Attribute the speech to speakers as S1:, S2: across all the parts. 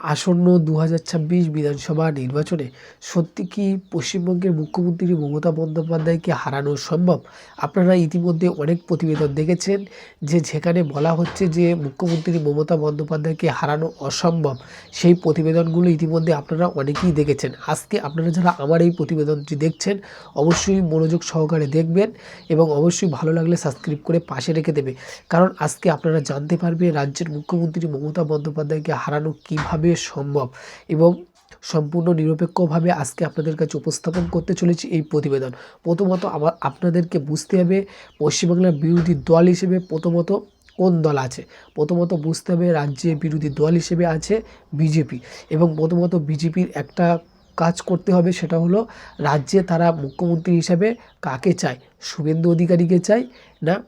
S1: আসন্ন দু হাজার ছাব্বিশ বিধানসভা নির্বাচনে সত্যি কি পশ্চিমবঙ্গের মুখ্যমন্ত্রী মমতা বন্দ্যোপাধ্যায়কে হারানো সম্ভব? আপনারা ইতিমধ্যে অনেক প্রতিবেদন দেখেছেন যে যেখানে বলা হচ্ছে যে মুখ্যমন্ত্রী মমতা বন্দ্যোপাধ্যায়কে হারানো অসম্ভব, সেই প্রতিবেদনগুলো ইতিমধ্যে আপনারা অনেকেই দেখেছেন। আজকে আপনারা যারা আমার এই প্রতিবেদনটি দেখছেন, অবশ্যই মনোযোগ সহকারে দেখবেন এবং অবশ্যই ভালো লাগলে সাবস্ক্রাইব করে পাশে রেখে দেবে। কারণ আজকে আপনারা জানতে পারবে রাজ্যের মুখ্যমন্ত্রী মমতা বন্দ্যোপাধ্যায়কে হারানো কীভাবে সম্ভব এবং সম্পূর্ণ নিরপেক্ষভাবে আজকে আপনাদের কাছে উপস্থাপন করতে চলেছি এই প্রতিবেদন। প্রথমত আমার, আপনাদেরকে বুঝতে হবে পশ্চিমবাংলার বিরোধী দল হিসেবে প্রথমত কোন দল আছে। প্রথমত বুঝতে হবে রাজ্যে বিরোধী দল হিসেবে আছে বিজেপি এবং প্রথমত বিজেপির একটা কাজ করতে হবে সেটা হলো রাজ্যে তারা মুখ্যমন্ত্রী হিসাবে কাকে চায়? শুভেন্দু অধিকারীকে চায় না?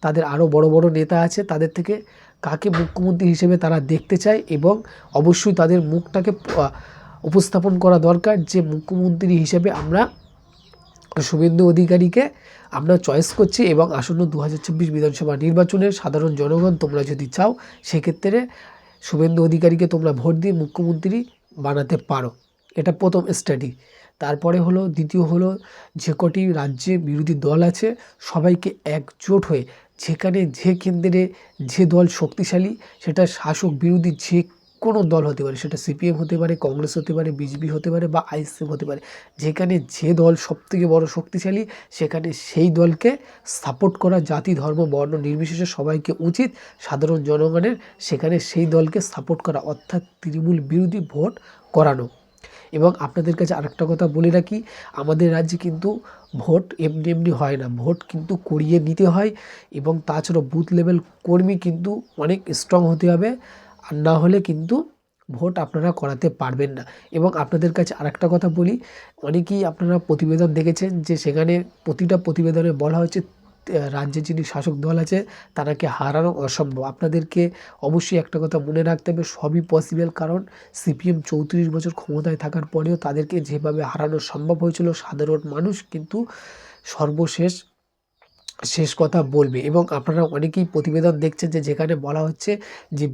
S1: তাদের আরও বড় বড় নেতা আছে, তাদের থেকে কাকে মুখ্যমন্ত্রী হিসেবে তারা দেখতে চায় এবং অবশ্যই তাদের মুখটাকে উপস্থাপন করা দরকার যে মুখ্যমন্ত্রী হিসেবে আমরা শুভেন্দু অধিকারীকে আমরা চয়েস করছি এবং আসন্ন দু হাজার চব্বিশ বিধানসভা নির্বাচনের সাধারণ জনগণ তোমরা যদি চাও, সেক্ষেত্রে শুভেন্দু অধিকারীকে তোমরা ভোট দিয়ে মুখ্যমন্ত্রী বানাতে পারো। এটা প্রথম স্টাডি তারপরে হলো, দ্বিতীয় হলো, যে কটি রাজ্যে বিরোধী দল আছে, সবাইকে একজোট হয়ে যেখানে যে কেন্দ্রে যে দল শক্তিশালী, সেটা শাসক বিরোধী যে কোনো দল হতে পারে, সেটা সিপিএম হতে পারে, কংগ্রেস হতে পারে, বিজেপি হতে পারে বা আইএসএফ হতে পারে, যেখানে যে দল সবথেকে বড় শক্তিশালী, সেখানে সেই দলকে সাপোর্ট করা জাতি, ধর্ম, বর্ণ নির্বিশেষে সবাইকে উচিত, সাধারণ জনগণের সেখানে সেই দলকে সাপোর্ট করা, অর্থাৎ তৃণমূল বিরোধী ভোট করানো। এবং আপনাদের কাছে আরেকটা কথা বলে রাখি, আমাদের রাজ্যে কিন্তু ভোট এমনি এমনি হয় না। ভোট কিন্তু করিয়ে নিতে হয় এবং তাছাড়া বুথ লেভেল কর্মী কিন্তু অনেক স্ট্রং হতে হবে, আর না হলে কিন্তু ভোট আপনারা করাতে পারবেন না। এবং আপনাদের কাছে আরেকটা কথা বলি, অনেকেই আপনারা প্রতিবেদন দেখেছেন যে সেখানে প্রতিটা প্রতিবেদনে বলা হয়েছে রাজ্যে যিনি শাসক দল আছে, তারাকে হারানো অসম্ভব। আপনাদেরকে অবশ্যই একটা কথা মনে রাখতে হবে, সবই পসিবল কারণ সিপিএম চৌত্রিশ বছর ক্ষমতায় থাকার পরেও তাদেরকে যেভাবে হারানো সম্ভব হয়েছিল সাধারণ মানুষ, কিন্তু সর্বশেষ শেষ কথা বলবে। এবং আপনারা অনেকেই প্রতিবেদন দেখছেন যে যেখানে বলা হচ্ছে যে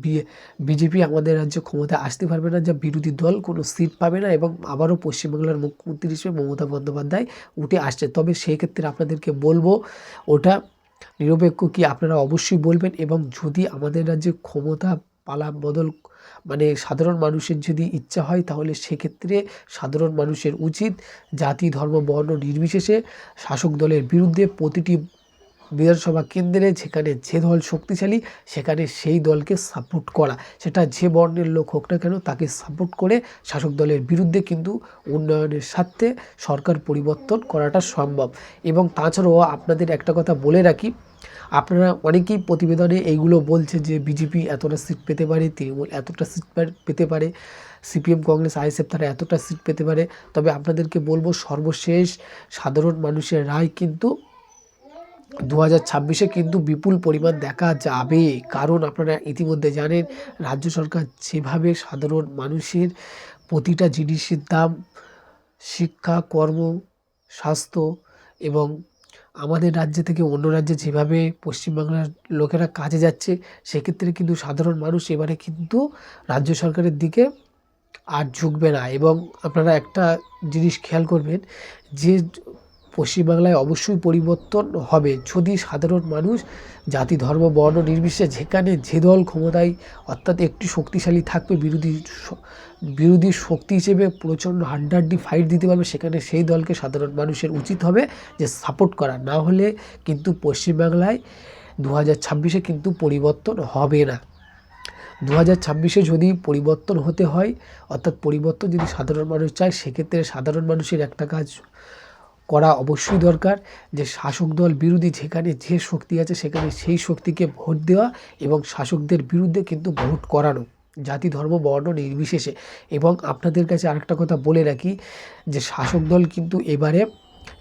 S1: বিজেপি আমাদের রাজ্যে ক্ষমতায় আসতে পারবে না, যা বিরোধী দল কোনো সিট পাবে না এবং আবারও পশ্চিমবাংলার মুখ্যমন্ত্রী হিসেবে মমতা বন্দ্যোপাধ্যায় উঠে আসছে। তবে সেই ক্ষেত্রে আপনাদেরকে বলব, ওটা নিরপেক্ষ কি আপনারা অবশ্যই বলবেন এবং যদি আমাদের রাজ্যে ক্ষমতা পালা বদল মানে সাধারণ মানুষের যদি ইচ্ছা হয় তাহলে সেক্ষেত্রে সাধারণ মানুষের উচিত জাতি, ধর্ম, বর্ণ নির্বিশেষে শাসক দলের বিরুদ্ধে প্রতিটি বিধানসভা কেন্দ্রে যেখানে যে দল শক্তিশালী, সেখানে সেই দলকে সাপোর্ট করা। সেটা যে বর্ণের লোক হোক না কেন, তাকে সাপোর্ট করে শাসক দলের বিরুদ্ধে কিন্তু উন্নয়নের স্বার্থে সরকার পরিবর্তন করাটা সম্ভব। এবং তাছাড়াও আপনাদের একটা কথা বলে রাখি, আপনারা অনেকেই প্রতিবেদনে এইগুলো বলছে যে বিজেপি এতটা সিট পেতে পারে, তৃণমূল এতটা সিট পেতে পারে, সিপিএম, কংগ্রেস, আইএসএফ তারা এতটা সিট পেতে পারে। তবে আপনাদেরকে বলব, সর্বশেষ সাধারণ মানুষের রায় কিন্তু দু হাজার ছাব্বিশে কিন্তু বিপুল পরিমাণ দেখা যাবে। কারণ আপনারা ইতিমধ্যে জানেন, রাজ্য সরকার যেভাবে সাধারণ মানুষের প্রতিটা জিনিসের দাম, শিক্ষা, কর্ম, স্বাস্থ্য এবং আমাদের রাজ্য থেকে অন্য রাজ্যে যেভাবে পশ্চিমবাংলার লোকেরা কাজে যাচ্ছে, সেক্ষেত্রে কিন্তু সাধারণ মানুষ এবারে কিন্তু রাজ্য সরকারের দিকে আর ঝুঁকবে না। এবং আপনারা একটা জিনিস খেয়াল করবেন, যে পশ্চিমবাংলায় অবশ্যই পরিবর্তন হবে। যদি সাধারণ মানুষ জাতি, ধর্ম, বর্ণ নির্বিশেষে যেখানে যে দল ক্ষমতায়, অর্থাৎ একটি শক্তিশালী থাকবে, বিরোধী বিরোধী শক্তি হিসেবে প্রচণ্ড হাড্ডাহাড্ডি ফাইট দিতে পারবে, সেখানে সেই দলকে সাধারণ মানুষের উচিত হবে যে সাপোর্ট করা। না হলে কিন্তু পশ্চিমবাংলায় দু হাজার ছাব্বিশে কিন্তু পরিবর্তন হবে না। দু হাজার ছাব্বিশে যদি পরিবর্তন হতে হয়, অর্থাৎ পরিবর্তন যদি সাধারণ মানুষ চায়, সেক্ষেত্রে সাধারণ মানুষের একটা কাজ করা অবশ্যই দরকার যে শাসক দল বিরোধী যেখানে যে শক্তি আছে সেখানে সেই শক্তিকে ভোট দেওয়া এবং শাসকদের বিরুদ্ধে কিন্তু ভোট করানো, জাতি, ধর্ম, বর্ণ নির্বিশেষে। এবং আপনাদের কাছে আরেকটা কথা বলে রাখি যে শাসক দল কিন্তু এবারে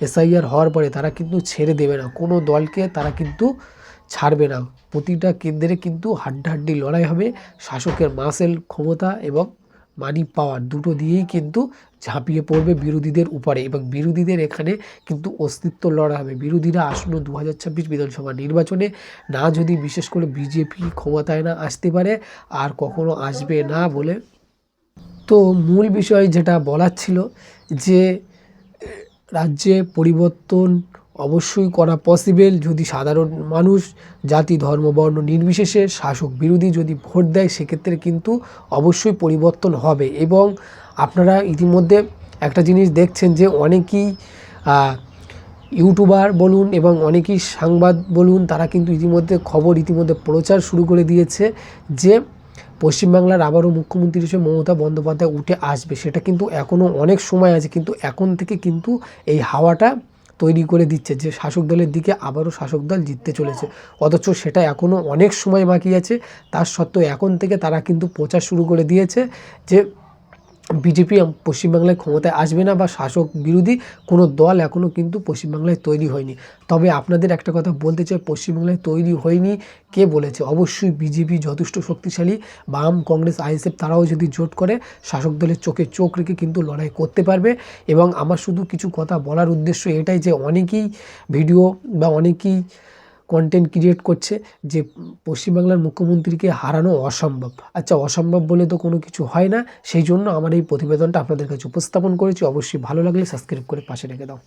S1: এসআইআর হওয়ার পরে তারা কিন্তু ছেড়ে দেবে না। কোনো দলকে তারা কিন্তু ছাড়বে না। প্রতিটা কেন্দ্রে কিন্তু হাড্ডাহাড্ডি লড়াই হবে, শাসকের মাসেল ক্ষমতা এবং মানি পাওয়ার দুটো দিয়েই কিন্তু ঝাঁপিয়ে পড়বে বিরোধীদের উপরে এবং বিরোধীদের এখানে কিন্তু অস্তিত্ব লড়া হবে। বিরোধীরা আসন্ন দু হাজার ছাব্বিশ বিধানসভা নির্বাচনে না যদি বিশেষ করে বিজেপি ক্ষমতায় না আসতে পারে, আর কখনো আসবে না বলে। তো মূল বিষয় যেটা বলার ছিল যে রাজ্যে পরিবর্তন অবশ্যই করা পসিবেল যদি সাধারণ মানুষ, জাতি, ধর্ম, বর্ণ নির্বিশেষে শাসক বিরোধী যদি ভোট দেয়, সেক্ষেত্রে কিন্তু অবশ্যই পরিবর্তন হবে। এবং আপনারা ইতিমধ্যে একটা জিনিস দেখছেন যে অনেকেই ইউটিউবার বলুন এবং অনেকেই সাংবাদ বলুন, তারা কিন্তু ইতিমধ্যে খবর, ইতিমধ্যে প্রচার শুরু করে দিয়েছে যে পশ্চিমবাংলার আবারও মুখ্যমন্ত্রী হিসেবে মমতা বন্দ্যোপাধ্যায় উঠে আসবে। সেটা কিন্তু এখনও অনেক সময় আছে, কিন্তু এখন থেকে কিন্তু এই হাওয়াটা তৈরি করে দিচ্ছে, যে শাসক দলের দিকে আবারও শাসক দল জিততে চলেছে। অথচ সেটা এখনও অনেক সময় বাকি আছে। তার সত্ত্বেও এখন থেকে তারা কিন্তু প্রচার শুরু করে দিয়েছে যে বিজেপি পশ্চিমবাংলায় ক্ষমতায় আসবে না বা শাসক বিরোধী কোনো দল এখনও কিন্তু পশ্চিমবাংলায় তৈরি হয়নি। তবে আপনাদের একটা কথা বলতে চাই, পশ্চিমবাংলায় তৈরি হয়নি কে বলেছে? অবশ্যই বিজেপি যথেষ্ট শক্তিশালী বাম কংগ্রেস, আইএসএফ তারাও যদি জোট করে, শাসক দলের চোখে চোখ রেখে কিন্তু লড়াই করতে পারবে। এবং আমার শুধু কিছু কথা বলার উদ্দেশ্য এটাই যে অনেকেই ভিডিও বা অনেকেই কন্টেন্ট ক্রিয়েট করছে যে পশ্চিমবাংলার মুখ্যমন্ত্রীকে হারানো অসম্ভব। আচ্ছা অসম্ভব বলে তো কোনো কিছু হয় না। সেই জন্য আমার এই প্রতিবেদনটা আপনাদের কাছে উপস্থাপন করেছি। অবশ্যই ভালো লাগলে সাবস্ক্রাইব করে পাশে রেখে দাও।